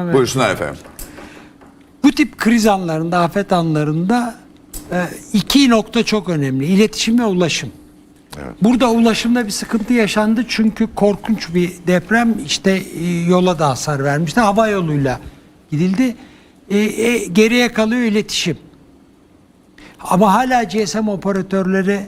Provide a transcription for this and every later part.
Buyursunlar efendim. Bu tip kriz anlarında, afet anlarında e, iki nokta çok önemli. İletişim ve ulaşım. Burada ulaşımda bir sıkıntı yaşandı çünkü korkunç bir deprem işte e, yola da hasar vermişti. Hava yoluyla gidildi. E, e, geriye kalıyor iletişim. Ama hala GSM operatörleri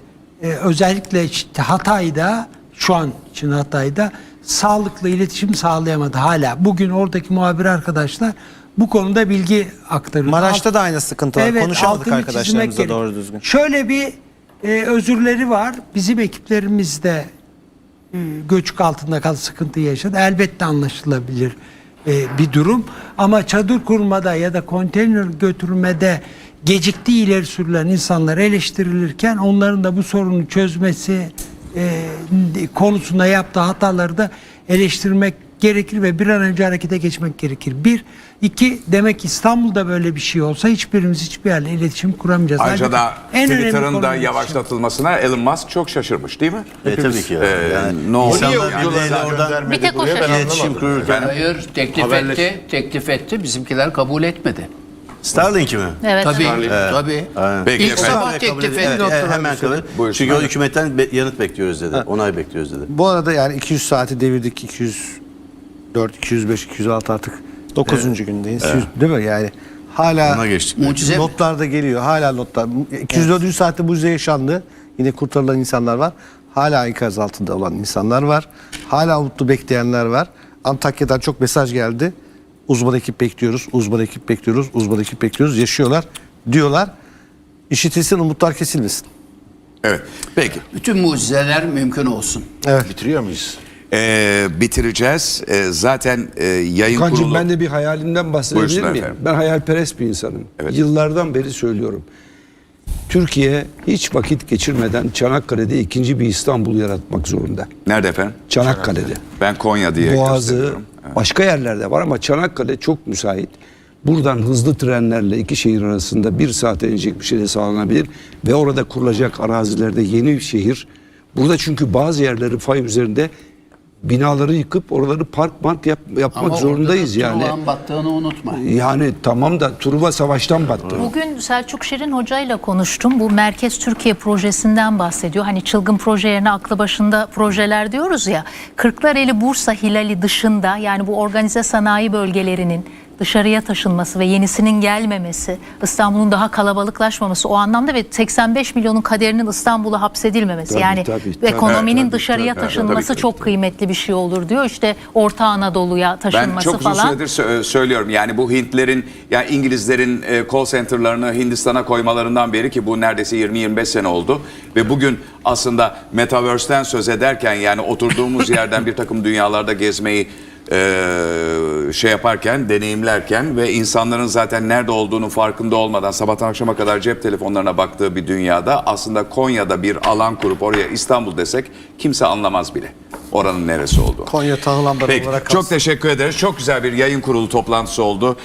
e, özellikle işte Hatay'da şu an için Hatay'da sağlıklı iletişim sağlayamadı hala. Bugün oradaki muhabir arkadaşlar bu konuda bilgi aktarıyor. Maraş'ta da aynı sıkıntı var. Konuşamadık altını çizmek arkadaşlarımızla gerek. doğru düzgün. Şöyle bir e, özürleri var. Bizim ekiplerimiz de e, göçük altında kalı sıkıntı yaşadı. Elbette anlaşılabilir e, bir durum. Ama çadır kurmada ya da konteyner götürmede geciktiği ileri sürülen insanlar eleştirilirken onların da bu sorunu çözmesi e, konusunda yaptığı hataları da eleştirmek gerekir ve bir an önce harekete geçmek gerekir. Bir, iki demek İstanbul'da böyle bir şey olsa hiçbirimiz hiçbir yerle iletişim kuramayacağız. Ayrıca da Twitter'ın da yavaşlatılmasına Elon Musk çok şaşırmış değil mi? E, tabii ki. Ee, yani. ne oldu? Yani oradan Bir tek o buraya ben. Hayır teklif Haberleş- etti, teklif etti. Bizimkiler kabul etmedi. Starlink'i mi? Evet. Tabii, evet. tabii. Peki İlk efendim. sabah Hemen kabul teklif edin. etti. Evet, evet, hemen kabul. Çünkü o hükümetten be- yanıt bekliyoruz dedi. Onay bekliyoruz dedi. Bu arada yani 200 saati devirdik. 204, 205, 206 artık 9. gündeyiz. Değil mi yani? Hala Ona geçtik. Mucize notlar da geliyor. Hala notlar. 204. saatte mucize yaşandı. Yine kurtarılan insanlar var. Hala enkaz altında olan insanlar var. Hala umutlu bekleyenler var. Antakya'dan çok mesaj geldi. Uzman ekip bekliyoruz, uzman ekip bekliyoruz, uzman ekip bekliyoruz. Yaşıyorlar diyorlar. İşitilsin, umutlar kesilmesin. Evet. Peki. Bütün mucizeler mümkün olsun. Evet. Bitiriyor muyuz? Ee, bitireceğiz. Ee, zaten e, yayın Kancım kurulu... ben de bir hayalimden bahsedebilir miyim? efendim. Ben hayalperest bir insanım. Evet. Yıllardan beri söylüyorum. Türkiye hiç vakit geçirmeden Çanakkale'de ikinci bir İstanbul yaratmak zorunda. Nerede efendim? Çanakkale'de. Ben Konya diye Boğazı. Başka yerlerde var ama Çanakkale çok müsait. Buradan hızlı trenlerle iki şehir arasında bir saate inecek bir şey de sağlanabilir. Ve orada kurulacak arazilerde yeni bir şehir. Burada çünkü bazı yerleri fay üzerinde binaları yıkıp oraları park mark yap, yapmak Ama zorundayız orada da yani. Truvan battığını unutma. Yani tamam da Truva savaştan battı. Bugün Selçuk Şirin hocayla konuştum. Bu Merkez Türkiye projesinden bahsediyor. Hani çılgın proje yerine aklı başında projeler diyoruz ya. Kırklareli Bursa Hilali dışında yani bu organize sanayi bölgelerinin dışarıya taşınması ve yenisinin gelmemesi, İstanbul'un daha kalabalıklaşmaması o anlamda ve 85 milyonun kaderinin İstanbul'a hapsedilmemesi. Tabii, yani tabii, tabii. ekonominin tabii, dışarıya tabii, taşınması tabii, çok kıymetli bir şey olur diyor. İşte Orta Anadolu'ya Ben taşınması çok uzun falan. süredir sö- söylüyorum. Yani bu Hintlerin, yani İngilizlerin e, call center'larını Hindistan'a koymalarından beri ki bu neredeyse 20-25 sene oldu. Ve bugün aslında Metaverse'ten söz ederken yani oturduğumuz yerden bir takım dünyalarda gezmeyi e, şey yaparken, deneyimlerken ve insanların zaten nerede olduğunu farkında olmadan sabahtan akşama kadar cep telefonlarına baktığı bir dünyada aslında Konya'da bir alan kurup oraya İstanbul desek kimse anlamaz bile oranın neresi olduğunu. Konya Peki, olarak çok teşekkür ederiz. Çok güzel bir yayın kurulu toplantısı oldu.